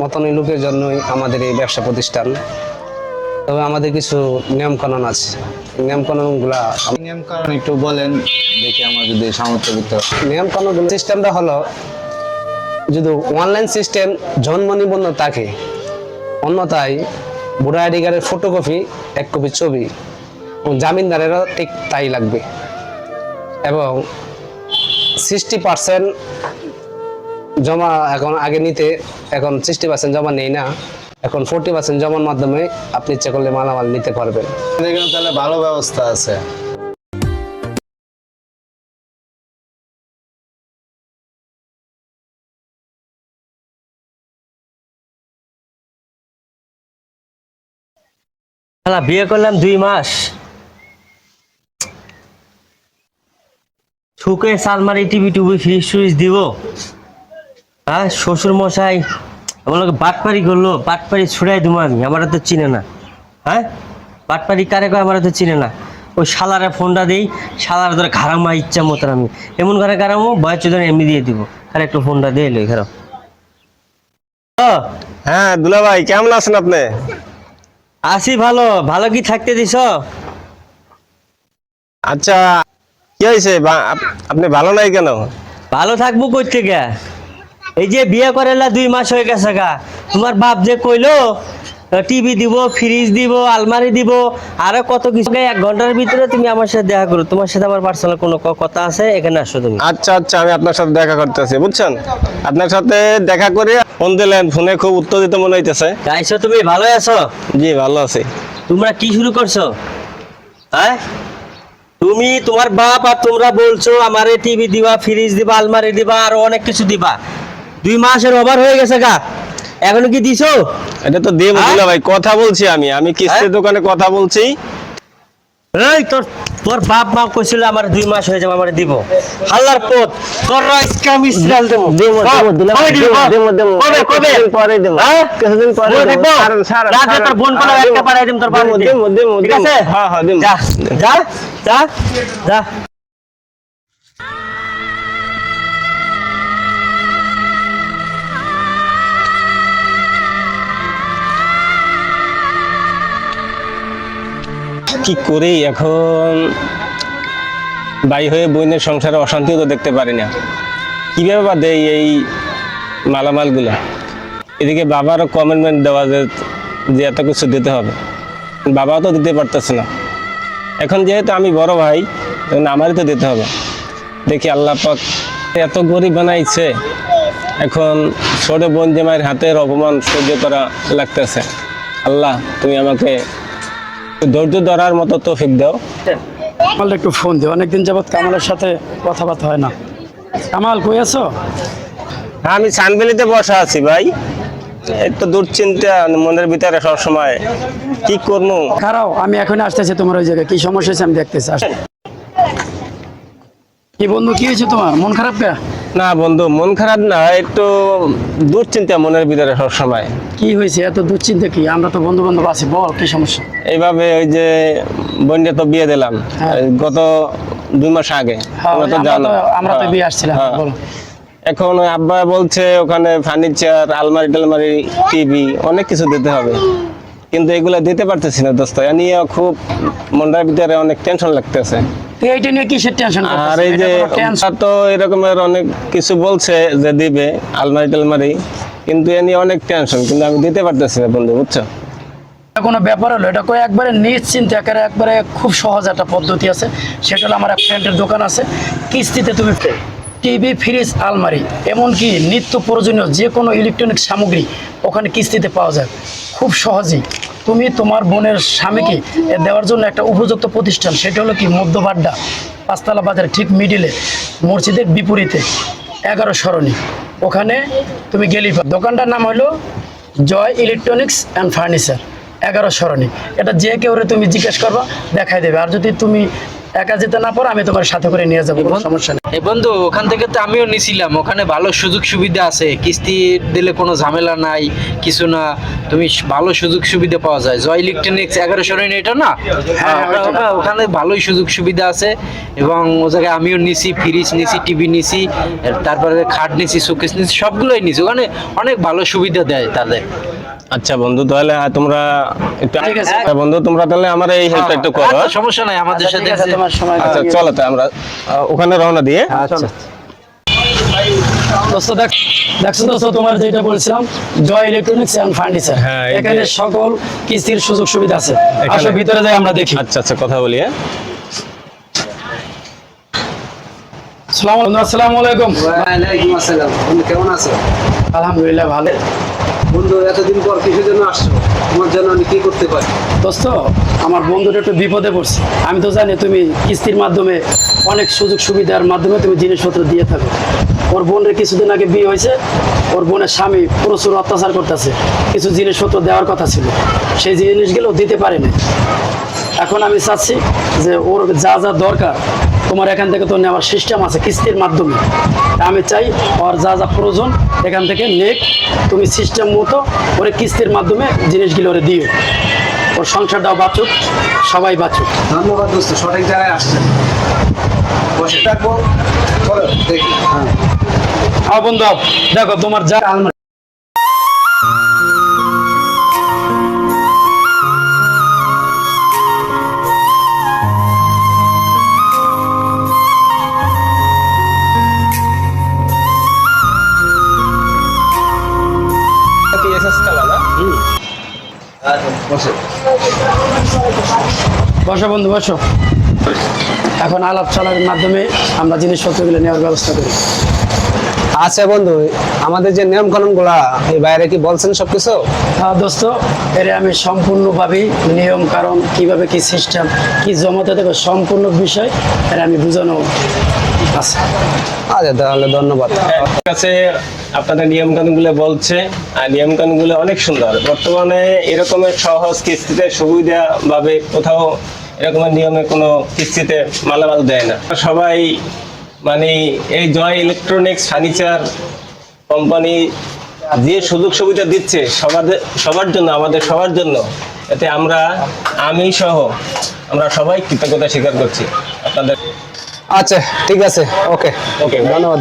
মতনই লোকের জন্যই আমাদের এই ব্যবসা প্রতিষ্ঠান। তবে আমাদের কিছু নিয়মকানুন আছে। নিয়মকানুনগুলা নিয়ম কারণ একটু বলেন দেখি আমার যদি সামর্থ্য ভিতরে নিয়মকানুন সিস্টেমটা হলো যদি অনলাইন সিস্টেম জন্ম নিবন্ধন থাকে অন্যথায় ভোটার আইডি কার্ডের ফটোকপি এক কপি ছবি জামিনদারেরও ঠিক তাই লাগবে। এবং সিক্সটি পার্সেন্ট জমা এখন আগে নিতে এখন সিক্সটি পার্সেন্ট জমা নেই না। এখন ফোরটি পার্সেন্ট জমার মাধ্যমে আপনি ইচ্ছে করলে মালামাল নিতে পারবেন। এখানে তাহলে ভালো ব্যবস্থা আছে। শালা বিয়ে করলাম দুই মাস। ঠুকে সালমারি টিভি টুবি ফ্রিজ ট্রিজ দিব। হ্যাঁ শ্বশুর মশাই আমার লোক বাটপারি করল বাটপারি ছুড়াই দেবো আমি আমার তো চিনে না। হ্যাঁ? বাটপারি কারে কয় আমার তো চিনে না। ওই শালারে ফোনটা দিই শালার ধরে ঘাড়ামা ইচ্ছা মতন আমি। এমন ঘরে ঘাড়ামো বয়স চোদ্দ এমনি দিয়ে দিব। খালি একটু ফোনটা দিয়ে এলো এখানে হ্যাঁ দুলা ভাই কেমন আছেন আপনি? আসি ভালো ভালো কি থাকতে দিছ আচ্ছা কি হয়েছে? আপনি ভালো নাই কেন? ভালো থাকব কই থেকে? এই যে বিয়ে করেলা দুই মাস হয়ে গেছে গা। তোমার বাপ যে কইলো টিভি দিব ফ্রিজ দিব আলমারি দিব আরও কত কিছু। এক ঘণ্টার ভিতরে তুমি আমার সাথে দেখা করো। তোমার সাথে আমার পার্সোনাল কোনো কথা আছে? এখানে আসো তুমি। আচ্ছা আচ্ছা আমি আপনার সাথে দেখা করতেছি বুঝছেন? আপনার সাথে দেখা করে ফোন দিলেন ফোনে খুব উত্তেজিত মনে হইতেছে। গাইছো তুমি ভালো আছো? জি ভালো আছি। তোমরা কি শুরু করছ? হ্যাঁ? তুমি তোমার বাপ আর তোমরা বলছো আমারে টিভি দিবা ফ্রিজ দিবা আলমারি দিবা আর অনেক কিছু দিবা। দুই মাসের ওভার হয়ে গেছে গা এখনও কি দিছো এটা তো দেব হ্যাঁ? দুলা ভাই কথা বলছি আমি আমি কিস্তির হ্যাঁ? দোকানে কথা বলছি এই তোর তোর বাপ মা কইছিল আমার দুই মাস হয়ে যাবে আমার দিব হাল্লার পথ তোর রাইসকা মিশ্রাল দেবো দেবো, দেবো, দিবি, দেবো? দেবো, দেবো। কবে কবে পরে দেবো। হ্যাঁ? কিছুদিন পরে দেবো। ছাড়েন, ছাড়েন, রাতে তোর বোন হ্যাঁ, একটা দেবো। পাঠাই দিম তোর দেবো, বাড়িতে। দেবো, দেবো, ঠিক আছে? হ্যাঁ, হ্যাঁ, দেবো। যা যা যা কি করি এখন? বাই হয়ে বোনের সংসারে অশান্তিও তো দেখতে পারি না। কীভাবে বা দেই এই মালামালগুলো? এদিকে বাবারও কমিটমেন্ট দেওয়া যে যে এত কিছু দিতে হবে। বাবাও তো দিতে পারতেছে না। এখন যেহেতু আমি বড় ভাই, তখন আমারই তো দিতে হবে। দেখি আল্লাহ পাক এত গরিব বানাইছে, এখন ছোট বোন জামাইয়ের হাতের অপমান সহ্য করা লাগতেছে। আল্লাহ, তুমি আমাকে ধৈর্য ধরার মতো তৌফিক দাও। কামাল একটু ফোন দিও। অনেকদিন যাবৎ কামালের সাথে কথাবার্তা হয় না। কামাল কই আছো? হ্যাঁ আমি সানবেলিতে বসা আছি ভাই। তো দুশ্চিন্তা মনের ভিতরে সবসময়। কি করব? খারাও আমি এখন আসতেছি তোমার ওই জায়গায়। কি সমস্যা হয়েছে আমি দেখতেছি। কি বন্ধু কি হয়েছে তোমার? মন খারাপ কে? না বন্ধু মন খারাপ না একটু দুশ্চিন্তা মনের ভিতরে সবসময়। কি হয়েছে? এত দুশ্চিন্তা কি? আমরা তো বন্ধু বান্ধব আছি বল কি সমস্যা? এইভাবে ওই যে বোনটা তো বিয়ে দিলাম হ্যাঁ। গত দুই মাস আগে আমরা তো জানো। আমরা তো হ্যাঁ, বিয়ে আসছিলাম, হ্যাঁ। বলো। এখন আব্বা বলছে ওখানে ফার্নিচার আলমারি টালমারি টিভি অনেক কিছু দিতে হবে। কিন্তু এগুলা দিতে পারতেছি না দোস্ত। এ নিয়ে খুব মনটার ভিতরে অনেক টেনশন লাগতেছে। এইটা নিয়ে কিসের টেনশন আর এই যে তো এরকমের অনেক কিছু বলছে যে দিবে আলমারি টালমারি কিন্তু এ নিয়ে অনেক টেনশন কিন্তু আমি দিতে পারতেছি না বন্ধু বুঝছ? কোনো ব্যাপার হলো? এটা কই একবারে নিশ্চিন্ত একেবারে একবারে খুব সহজ একটা পদ্ধতি আছে। সেটা হলো আমার এক ফ্রেন্ডের দোকান আছে। কিস্তিতে তুমি টিভি ফ্রিজ আলমারি এমনকি নিত্য প্রয়োজনীয় যে কোনো ইলেকট্রনিক সামগ্রী ওখানে কিস্তিতে পাওয়া যায়। খুব সহজেই। তুমি তোমার বোনের স্বামীকে দেওয়ার জন্য একটা উপযুক্ত প্রতিষ্ঠান সেটা হলো কি? মধ্যবাড্ডা পাঁচতলা বাজারে ঠিক মিডিলে মসজিদের বিপরীতে এগারো সরণি। ওখানে তুমি পাবে। দোকানটার নাম হলো জয় ইলেকট্রনিক্স অ্যান্ড ফার্নিচার এগারো সরণি। এটা যে কেউ তুমি জিজ্ঞেস করবা দেখাই দেবে। আর যদি তুমি একা যেতে না পারো আমি তোমার সাথে করে নিয়ে যাব কোনো সমস্যা নেই। এ বন্ধু ওখান থেকে তো আমিও নিছিলাম। ওখানে ভালো সুযোগ সুবিধা আছে। কিস্তি দিলে কোনো ঝামেলা নাই কিছু না। তুমি ভালো সুযোগ সুবিধা পাওয়া যায়। জয় ইলেকট্রনিক্স এগারোশো রেন এটা না? হ্যাঁ, ওইটা। ওটা- ওখানে ভালোই সুযোগ সুবিধা আছে। এবং ও জায়গায় আমিও নিছি ফ্রিজ নিছি টিভি নিছি তারপরে খাট নিছি শোকেস নিছি সবগুলোই নিছি। ওখানে অনেক ভালো সুবিধা দেয় তাদের। আচ্ছা বন্ধু তাহলে তোমরা একটু ঠিক আছে। আচ্ছা, বন্ধু তোমরা তাহলে আমার এই হেল্পটা একটু করো। আচ্ছা, সমস্যা নাই আমাদের আচ্ছা, সাথে তোমার সময় আচ্ছা চলো তো আমরা ওখানে রওনা দিয়ে আচ্ছা দোস্ত দেখ দেখছ দোস্ত তোমার যেটা বলছিলাম জয় ইলেকট্রনিক্স এন্ড ফার্নিচার হ্যাঁ, এই যে- এখানে সকল কিস্তির সুযোগ সুবিধা আছে। এখানে- ভিতরে যাই আমরা দেখি। আচ্ছা আচ্ছা কথা বলি হ্যাঁ। আসসালামু আলাইকুম ওয়ালাইকুম আসসালাম। বন্ধু কেমন আছো? আলহামদুলিল্লাহ ভালো। বন্ধু এতদিন পর কিসের জন্য আসছো? তোমার জন্য আমি কি করতে পারি? দোস্ত আমার বন্ধুটা একটু বিপদে পড়ছে। আমি তো জানি তুমি কিস্তির মাধ্যমে অনেক সুযোগ সুবিধার মাধ্যমে তুমি জিনিসপত্র দিয়ে থাকো। ওর বোনের কিছুদিন আগে বিয়ে হয়েছে, ওর বোনের স্বামী প্রচুর অত্যাচার করতেছে, কিছু জিনিসপত্র দেওয়ার কথা ছিল। সেই জিনিসগুলো দিতে পারেনি। এখন আমি চাচ্ছি যে ওর যা যা দরকার, তোমার এখান থেকে তো নেওয়ার সিস্টেম আছে, কিস্তির মাধ্যমে। আমি চাই ওর যা যা প্রয়োজন, এখান থেকে নেক, তুমি সিস্টেম মতো ওরে কিস্তির মাধ্যমে জিনিসগুলো ওরে দিও। ওর সংসারটাও বাঁচুক সবাই বাঁচুক। ধন্যবাদ দোস্ত সঠিক জায়গায় আসছেন। বসে থাকব চলো দেখি। হ্যাঁ আও বন্ধু দেখো তোমার যা আলমারি। কালা না বসে বন্ধু বসো। এখন আলাপ চালার মাধ্যমে আমরা জিনিসপত্রগুলো নেওয়ার ব্যবস্থা করি। আচ্ছা বন্ধু আমাদের যে নিয়ম কানুনগুলা এই বাইরে কি বলছেন সবকিছু? হ্যাঁ দোস্ত এর আমি সম্পূর্ণভাবেই নিয়ম কারণ কীভাবে কি সিস্টেম কি জমাতে দেবে সম্পূর্ণ বিষয় এর আমি বুঝানো আছে আচ্ছা তাহলে ধন্যবাদ। ঠিক আছে, আপনাদের নিয়ম কানুনগুলো বলছে, আর নিয়ম কানুনগুলো অনেক সুন্দর। বর্তমানে এরকমের সহজ কিস্তিতে সুবিধা ভাবে কোথাও এরকমের নিয়মে কোনো কিস্তিতে মালামাল দেয় না। সবাই মানে এই জয় ইলেকট্রনিক্স ফার্নিচার কোম্পানি যে সুযোগ সুবিধা দিচ্ছে সবার সবার জন্য, আমাদের সবার জন্য, এতে আমরা, আমি সহ আমরা সবাই কৃতজ্ঞতা স্বীকার করছি। আপনাদের আচ্ছা ঠিক আছে ওকে। ওকে ধন্যবাদ